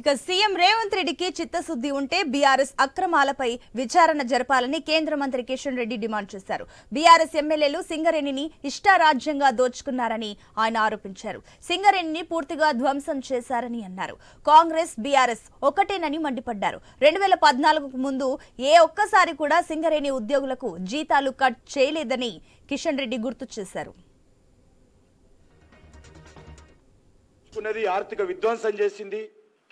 ఇక సీఎం రేవంత్ రెడ్డికి చిత్తశుద్ధి ఉంటే బీఆర్ఎస్ అక్రమాలపై విచారణ జరపాలని కేంద్ర మంత్రి కిషన్ రెడ్డి డిమాండ్ చేశారు. బీఆర్ఎస్ ఎమ్మెల్యేలు సింగరేణిని ఇష్టారాజ్యంగా దోచుకున్నారని ఆయన ఆరోపించారు. సింగరేణిని పూర్తిగా ధ్వంసం చేశారని అన్నారు. కాంగ్రెస్ బీఆర్ఎస్ ఒకటేనని మండిపడ్డారు. రెండు వేల పద్నాలుగుకు ముందు ఏ ఒక్కసారి కూడా సింగరేణి ఉద్యోగులకు జీతాలు కట్ చేయలేదని కిషన్ రెడ్డి గుర్తు చేశారు. ఆర్థిక విధ్వంసం చేసింది.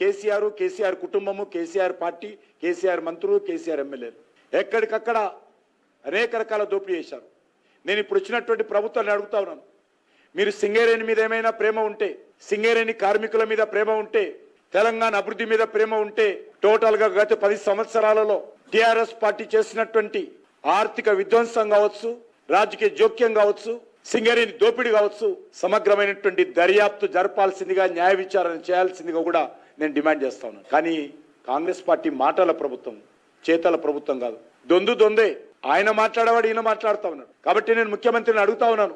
కేసీఆర్ కేసీఆర్ కుటుంబము కేసీఆర్ పార్టీ కేసీఆర్ మంత్రులు కేసీఆర్ ఎమ్మెల్యేలు. ఎక్కడికక్కడ అనేక రకాల దోపిడీ చేశారు. నేను ఇప్పుడు వచ్చినటువంటి ప్రభుత్వాన్ని అడుగుతా ఉన్నాను. మీరు సింగరేణి మీద ఏమైనా ప్రేమ ఉంటే సింగరేణి కార్మికుల మీద ప్రేమ ఉంటే తెలంగాణ అభివృద్ధి మీద ప్రేమ ఉంటే టోటల్గా గత పది సంవత్సరాలలో టిఆర్ఎస్ పార్టీ చేసినటువంటి ఆర్థిక విధ్వంసం కావచ్చు రాజకీయ జోక్యం కావచ్చు సింగరేణి దోపిడీ కావచ్చు సమగ్రమైనటువంటి దర్యాప్తు జరపాల్సిందిగా న్యాయ విచారణ చేయాల్సిందిగా కూడా నేను డిమాండ్ చేస్తా ఉన్నాను. కానీ కాంగ్రెస్ పార్టీ మాటల ప్రభుత్వం చేతల ప్రభుత్వం కాదు. దొందు దొందే. ఆయన మాట్లాడేవాడు ఈయన మాట్లాడుతూ ఉన్నాడు. కాబట్టి నేను ముఖ్యమంత్రిని అడుగుతా ఉన్నాను.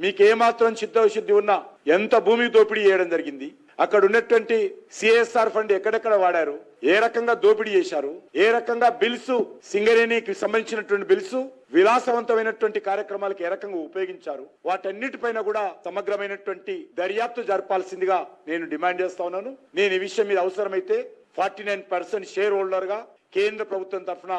మీకు ఏమాత్రం చిత్తశుద్ధి ఉన్నా ఎంత భూమి దోపిడీ చేయడం జరిగింది? అక్కడ ఉన్నటువంటి సిఎస్ఆర్ ఫండ్ ఎక్కడెక్కడ వాడారు? ఏ రకంగా దోపిడీ చేశారు? ఏ రకంగా బిల్స్ సింగరేణికి సంబంధించినటువంటి బిల్స్? విలాసవంతమైనటువంటి కార్యక్రమాలకు ఏ రకంగా ఉపయోగించారు? వాటన్నిటిపైన కూడా సమగ్రమైనటువంటి దర్యాప్తు జరపాల్సిందిగా నేను డిమాండ్ చేస్తా ఉన్నాను. నేను ఈ విషయం మీద అవసరమైతే ఫార్టీ నైన్ పర్సెంట్ షేర్ హోల్డర్గా కేంద్ర ప్రభుత్వం తరఫున